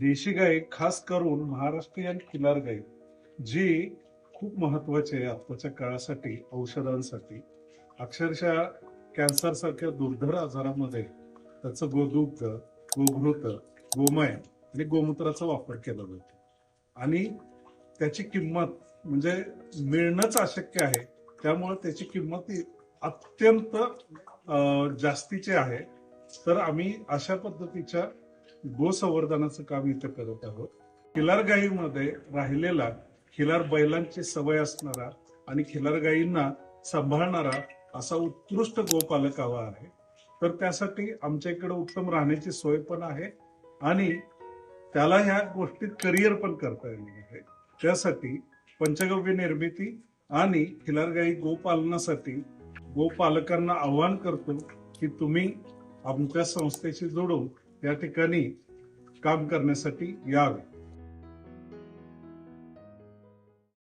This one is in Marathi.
देशी गाय खास करून महाराष्ट्रीयन किलार गाय जी खूप महत्वाची आहे आत्ताच्या काळासाठी औषधांसाठी. अक्षरशः कॅन्सर सारख्या दुर्धर आजारामध्ये त्याचं गोदुग्ध गोघृत गोमय आणि गोमूत्राचा वापर केला जातो. आणि त्याची किंमत म्हणजे मिळणंच अशक्य आहे. त्यामुळे त्याची किंमत अत्यंत जास्तीची आहे. तर आम्ही अशा पद्धतीच्या गोसंवर्धनाचं काम इथे करत आहोत. खिलार गायीमध्ये राहिलेला खिलार बैलांची सवय असणारा आणि खिलार गायींना सांभाळणारा असा उत्कृष्ट गोपालक हवा आहे. तर त्यासाठी आमच्या इकडे उत्तम राहण्याची सोय पण आहे आणि त्याला ह्या गोष्टीत करिअर पण करता येणार आहे. त्यासाठी पंचगव्य निर्मिती आणि खिलार गायी गोपालनासाठी गोपालकांना आवाहन करतो की तुम्ही आमच्या संस्थेशी जोडून या ठिकाणी काम करण्यासाठी यावे.